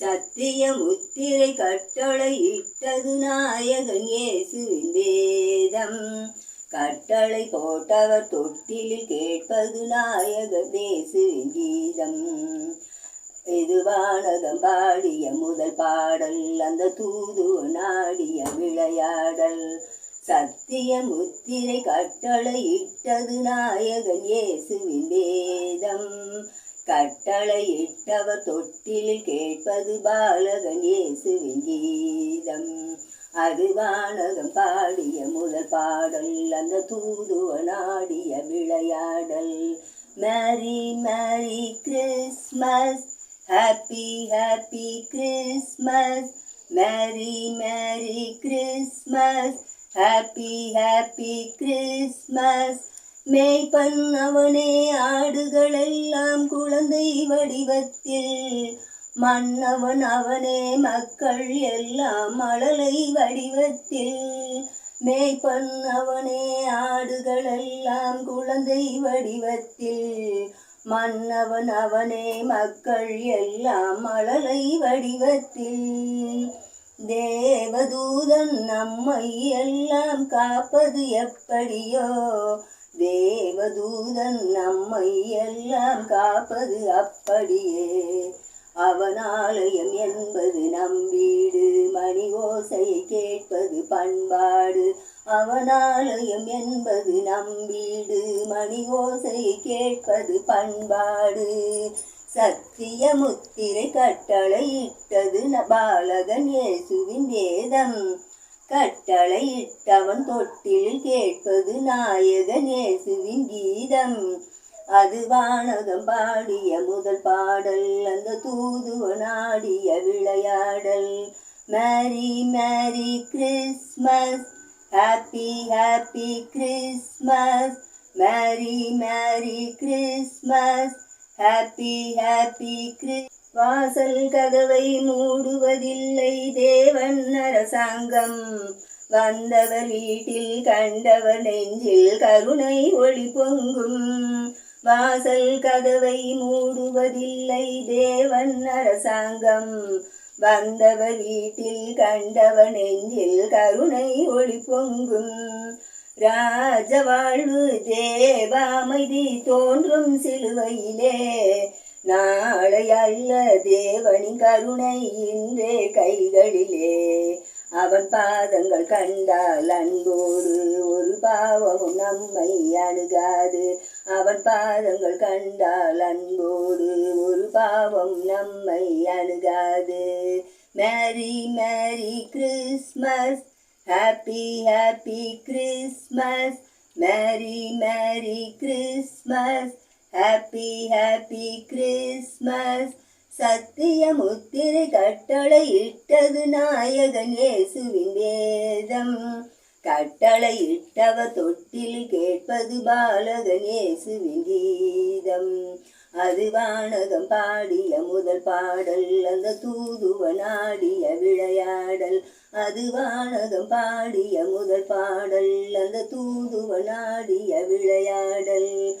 சத்திய முத்திரை கட்டளை இட்டது நாயகன் இயேசுவின் வேதம். கட்டளை போட்டவர் தொட்டிலில் கேட்பது நாயகன் இயேசுவின் கீதம். இதுவானகம் பாடிய முதல் பாடல் அந்த தூது நாடிய விளையாடல். சத்திய முத்திரை கட்டளை இட்டது நாயகன் இயேசுவின் வேதம். கட்டளை இட்டவர் தொட்டிலில் கேட்பது பாலகன் இயேசுவின் கீதம். அது வானகம் பாடிய முதல் பாடல் அந்த தூதுவ நாடிய விளையாடல். Merry merry Christmas happy happy Christmas. Merry merry Christmas happy happy Christmas. மேய்ப்பன் அவனே ஆடுகளெல்லாம் குழந்தை வடிவத்தில். மன்னவன் அவனே மக்கள் எல்லாம் மழலை வடிவத்தில். மேய்ப்பன் அவனே ஆடுகளெல்லாம் குழந்தை வடிவத்தில். மன்னவன் அவனே மக்கள் எல்லாம் மழலை வடிவத்தில். தேவதூதன் நம்மை எல்லாம் காப்பது எப்படியோ? தேவதூதன் நம்மை எல்லாம் காப்பது அப்படியே. அவனாலயம் என்பது நம் வீடு. மணி ஓசையை கேட்பது பண்பாடு. அவனாலயம் என்பது நம் வீடு. மணி ஓசையை கேட்பது பண்பாடு. சத்திய முத்திரை கட்டளை இட்டது பாலகன் இயேசுவின் வேதம். கட்டளையிட்டவன் தொட்டில் கேட்பது நாயக நேசுவின் கீதம். அது வானகம் பாடிய முதல் பாடல் அந்த தூதுவ நாடிய விளையாடல். Merry merry Christmas happy happy Christmas. Merry merry Christmas happy happy Chris வாசல் கதவை மூடுவதில்லை தேவன் அரசாங்கம். வந்தவர் வீட்டில் கண்டவர் நெஞ்சில் கருணை ஒளி பொங்கும். வாசல் கதவை மூடுவதில்லை தேவன் அரசாங்கம். வந்தவர் வீட்டில் கண்டவர் நெஞ்சில் கருணை ஒளி பொங்கும். ராஜ வாழ்வு தேவாமைதி தோன்றும் சிலுவையிலே. நாளை அல்ல தேவனின் கருணை இன்றே கைகளிலே. அவன் பாதங்கள் கண்டால் அன்போடு ஒரு பாவமும் நம்மை அணுகாது. அவன் பாதங்கள் கண்டால் அன்போடு ஒரு பாவம் நம்மை அணுகாது. Merry merry Christmas happy happy Christmas. Merry merry Christmas happy happy Christmas சத்திய முத்திரை கட்டளை இட்டது நாயகன் இயேசுவின் வேதம். கட்டளை இட்டவர் தொட்டில் கேட்பது பாலகன் இயேசுவின் கீதம். அது வானகம் பாடிய முதல் பாடல் அந்த தூதுவ நாடிய விளையாடல். அது வானகம் பாடிய முதல் பாடல் அந்த தூதுவ நாடிய விளையாடல்.